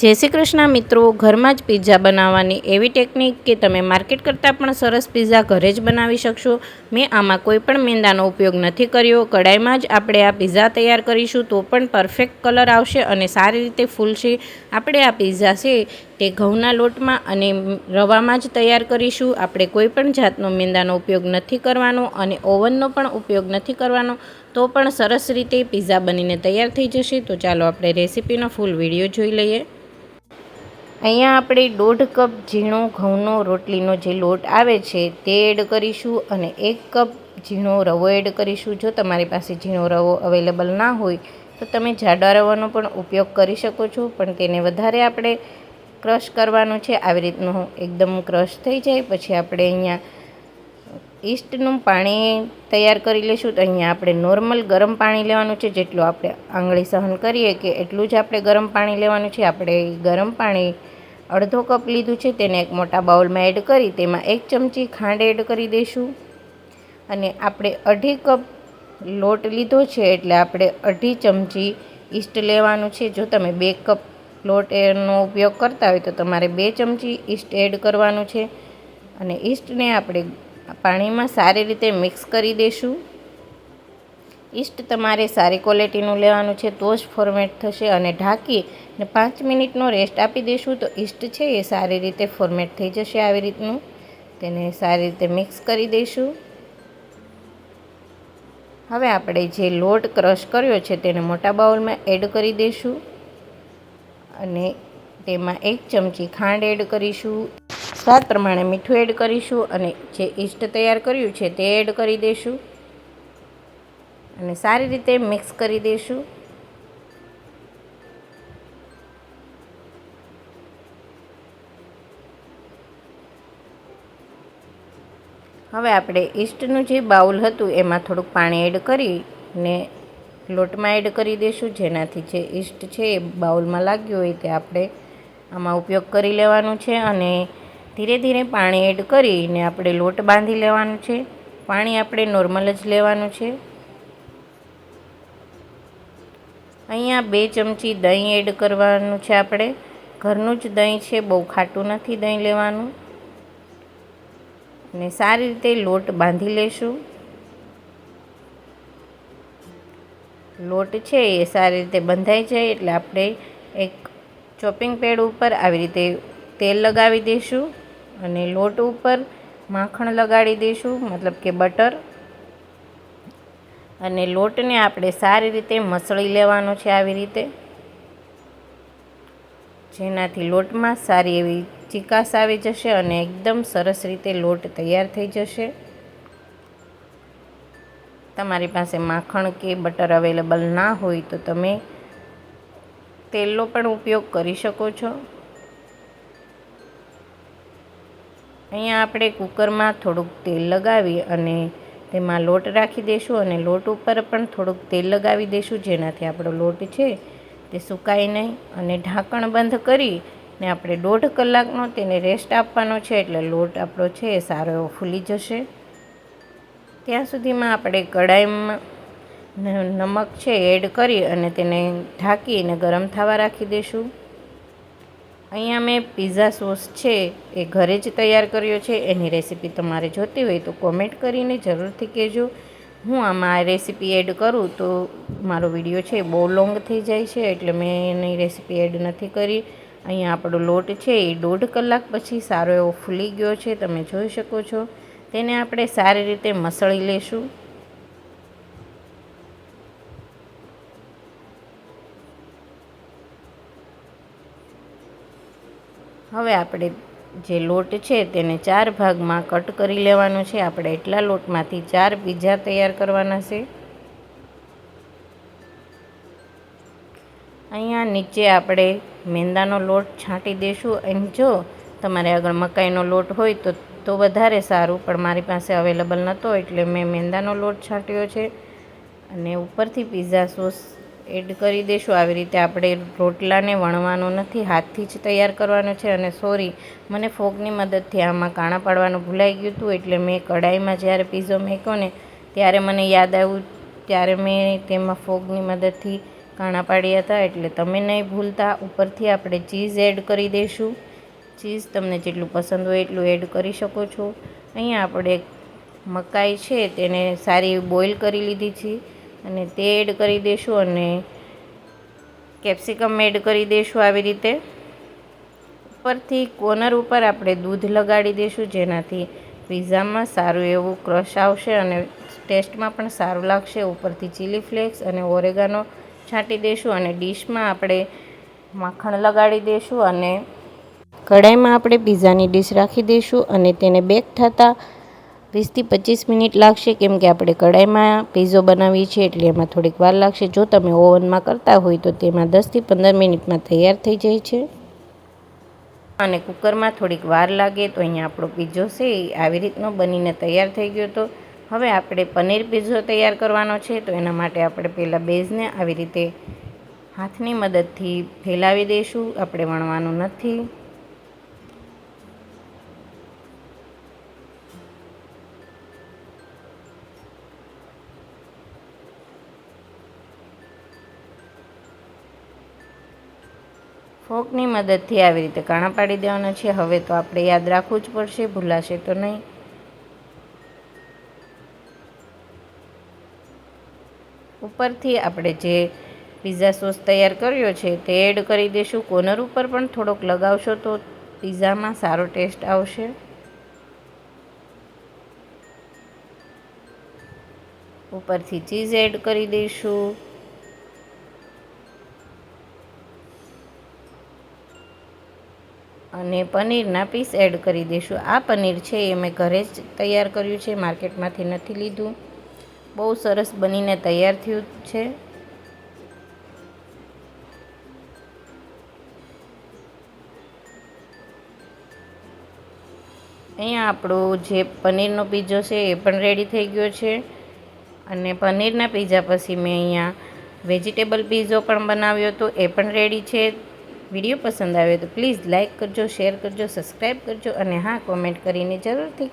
જય શ્રી કૃષ્ણ મિત્રો, ઘરમાં જ પિઝા બનાવવાની એવી ટેકનિક કે તમે માર્કેટ કરતાં પણ સરસ પિઝા ઘરે જ બનાવી શકશો. મેં આમાં કોઈ પણ મેંદાનો ઉપયોગ નથી કર્યો. કડાઈમાં જ આપણે આ પિઝા તૈયાર કરીશું તો પણ પરફેક્ટ કલર આવશે અને સારી રીતે ફૂલશે. આપણે આ પિઝા છે તે ઘઉંના લોટમાં અને રવામાં જ તૈયાર કરીશું. આપણે કોઈ પણ જાતનો મેંદાનો ઉપયોગ નથી કરવાનો અને ઓવનનો પણ ઉપયોગ નથી કરવાનો. તો પણ સરસ રીતે પિઝા બનીને તૈયાર થઈ જશે. તો ચાલો આપણે રેસીપીનો ફૂલ વીડિયો જોઈ લઈએ. અહીંયા આપણે દોઢ કપ ઝીણો ઘઉંનો રોટલીનો જે લોટ આવે છે તે એડ કરીશું અને એક કપ ઝીણો રવો એડ કરીશું. જો તમારી પાસે ઝીણો રવો અવેલેબલ ના હોય, તો તમે જાડા રવાનો પણ ઉપયોગ કરી શકો છો, પણ તેને વધારે આપણે ક્રશ કરવાનું છે. આવી રીતનું એકદમ ક્રશ થઈ જાય. પછી આપણે અહીંયા ઈસ્ટનું પાણી તૈયાર કરી લઈશું. તો અહીંયા આપણે નોર્મલ ગરમ પાણી લેવાનું છે. જેટલું આપણે આંગળી સહન કરીએ કે એટલું જ આપણે ગરમ પાણી લેવાનું છે. આપણે ગરમ પાણી અડધો કપ લીધું છે તેને એક મોટા બાઉલમાં એડ કરી તેમાં એક ચમચી ખાંડ એડ કરી દઈશું. અને આપણે અઢી કપ લોટ લીધો છે એટલે આપણે અઢી ચમચી ઈસ્ટ લેવાનું છે. જો તમે બે કપ લોટ એનો ઉપયોગ કરતા હોય તો તમારે બે ચમચી ઈસ્ટ એડ કરવાનું છે. અને ઈસ્ટને આપણે પાણીમાં સારી રીતે મિક્સ કરી દઈશું. ઈસ્ટ તમારે સારી ક્વોલિટીનું લેવાનું છે તો જ ફોર્મેટ થશે અને ઢાંકી ને પાંચ મિનિટનો રેસ્ટ આપી દઈશું તો ઈસ્ટ છે એ સારી રીતે ફોર્મેટ થઈ જશે આવી રીતનું. તેને સારી રીતે મિક્સ કરી દઈશું. હવે આપણે જે લોટ ક્રશ કર્યો છે તેને મોટા બાઉલમાં એડ કરી દઈશું અને તેમાં એક ચમચી ખાંડ એડ કરીશું. સ્વાદ પ્રમાણે મીઠું એડ કરીશું અને જે ઈસ્ટ તૈયાર કર્યું છે તે એડ કરી દઈશું. અને સારી રીતે મિક્સ કરી દઈશું. હવે આપણે ઈસ્ટનું જે બાઉલ હતું એમાં થોડુંક પાણી એડ કરી ને લોટમાં એડ કરી દઈશું. જેનાથી જે ઈસ્ટ છે એ બાઉલમાં લાગ્યું હોય તે આપણે આમાં ઉપયોગ કરી લેવાનું છે અને ધીરે ધીરે પાણી એડ કરીને આપણે લોટ બાંધી લેવાનું છે. પાણી આપણે નોર્મલ જ લેવાનું છે. અહીંયા બે ચમચી દહીં એડ કરવાનું છે આપણે. ઘરનું જ દહીં છે, બહુ ખાટું નથી દહીં લેવાનું. અને સારી રીતે લોટ બાંધી લેશું. લોટ છે એ સારી રીતે બંધાઈ જાય એટલે આપણે એક ચોપિંગ પેડ ઉપર આવી રીતે તેલ લગાવી દઈશું અને લોટ ઉપર માખણ લગાડી દઈશું મતલબ કે બટર. અને લોટને આપણે સારી રીતે મસળી લેવાનો છે આવી રીતે. જેનાથી લોટમાં સારી એવી ચિકાસ આવી જશે અને એકદમ સરસ રીતે લોટ તૈયાર થઈ જશે. તમારી પાસે માખણ કે બટર અવેલેબલ ના હોય તો તમે તેલનો પણ ઉપયોગ કરી શકો છો. અહીંયા આપણે કુકરમાં થોડુંક તેલ લગાવી અને તેમાં લોટ રાખી દઈશું અને લોટ ઉપર પણ થોડુંક તેલ લગાવી દઈશું જેનાથી આપણો લોટ છે તે સુકાય નહીં. અને ઢાંકણ બંધ કરી ને આપણે દોઢ કલાકનો તેને રેસ્ટ આપવાનો છે, એટલે લોટ આપણો છે એ સારો એવો ફૂલી જશે. ત્યાં સુધીમાં આપણે કડાઈમાં નમક છે એડ કરી અને તેને ઢાંકીને ગરમ થવા રાખી દઈશું અહીંયા મેં પીઝા સોસ છે, એ ઘરે જ તૈયાર કર્યો છે. એની રેસીપી તમારે જોતી હોય તો કોમેન્ટ કરીને જરૂરથી કહેજો. હું આમાં આ રેસીપી એડ કરું તો મારો વીડિયો છે બહુ લોંગ થઈ જાય છે, એટલે મેં એની રેસીપી એડ નથી કરી. અહીંયા આપણો લોટ છે, એ દોઢ કલાક પછી સારો એવો ફૂલી ગયો છે, તમે જોઈ શકો છો. તેને આપણે સારી રીતે મસળી લેશું. હવે આપણે જે લોટ છે તેને ચાર ભાગમાં કટ કરી લેવાનો છે. આપણે એટલા લોટમાંથી ચાર પીઝા તૈયાર કરવાના છે. અહીંયા નીચે આપણે મેંદાનો લોટ છાંટી દઈશું અને જો તમારે આગળ મકાઈનો લોટ હોય તો તો વધારે સારું, પણ મારી પાસે અવેલેબલ નહોતો એટલે મેં મેંદાનો લોટ છાંટ્યો છે. અને ઉપરથી પીઝા સોસ એડ કરી દેશું. આવી રીતે આપણે રોટલાને વણવાનો નથી, હાથથી જ તૈયાર કરવાનો છે અને સોરી, મને ફોગની મદદથી આમાં કાણા પાડવાનું ભૂલાઈ ગયું હતું એટલે મેં કઢાઈમાં જ્યારે પીઝો મેક્યો ને ત્યારે મને યાદ આવ્યું, ત્યારે મેં તેમાં ફોગની મદદથી કાણા પાડ્યા હતા. એટલે તમે નહીં ભૂલતા, ઉપરથી આપણે ચીઝ એડ કરી દઈશું ચીઝ તમને જેટલું પસંદ હોય એટલું એડ કરી શકો છો. અહીંયા આપણે મકાઈ છે, તેને સારી બોઇલ કરી લીધી છે. અને તે એડ કરી દઈશું અને કેપ્સિકમ એડ કરી દઈશું આવી રીતે. ઉપરથી કોર્નર ઉપર આપણે દૂધ લગાડી દઈશું જેનાથી પિઝામાં સારું એવું ક્રશ આવશે અને ટેસ્ટમાં પણ સારું લાગશે. ઉપરથી ચીલી ફ્લેક્સ અને ઓરેગાનો છાંટી દઈશું અને ડીશમાં આપણે માખણ લગાડી દઈશું અને કઢાઈમાં આપણે પિઝાની ડીશ રાખી દઈશું અને તેને બેક થતાં વીસથી પચીસ મિનિટ લાગશે કેમ કે આપણે કઢાઈમાં પીઝો બનાવીએ છીએ એટલે એમાં થોડીક વાર લાગશે. જો તમે ઓવનમાં કરતા હોય તો તેમાં દસથી પંદર મિનિટમાં તૈયાર થઈ જાય છે. અને કુકરમાં થોડીક વાર લાગે તો અહીંયા આપણો પીઝો છે એ આવી રીતનો બનીને તૈયાર થઈ ગયો તો હવે આપણે પનીર પીઝો તૈયાર કરવાનો છે તો એના માટે આપણે પહેલાં બેઝને આવી રીતે હાથની મદદથી ફેલાવી દઈશું. આપણે વણવાનું નથી. ફોકની મદદથી આવી રીતે કાણા પાડી દેવાના છે. હવે તો આપણે યાદ રાખવું જ પડશે, ભૂલાશે તો નહીં. ઉપરથી આપણે જે પિઝા સોસ તૈયાર કર્યો છે તે એડ કરી દઈશું. કોર્નર ઉપર પણ થોડોક લગાવશો તો પિઝામાં સારો ટેસ્ટ આવશે. ઉપરથી ચીઝ એડ કરી દઈશું. અને પનીરના પીસ એડ કરી દઈશું. આ પનીર છે એ મેં ઘરે જ તૈયાર કર્યું છે, માર્કેટમાંથી નથી લીધું. બહુ સરસ બનીને તૈયાર થયું છે. અહીંયા આપણો જે પનીરનો પીઝો છે એ પણ રેડી થઈ ગયો છે. અને પનીરના પીઝા પછી મેં અહીંયા વેજીટેબલ પીઝો પણ બનાવ્યો તો એ પણ રેડી છે. વીડિયો પસંદ આવ્યો તો પ્લીઝ લાઇક કરજો, શેર કરજો, સબસ્ક્રાઈબ કરજો અને હા, કોમેન્ટ કરીને જરૂરથી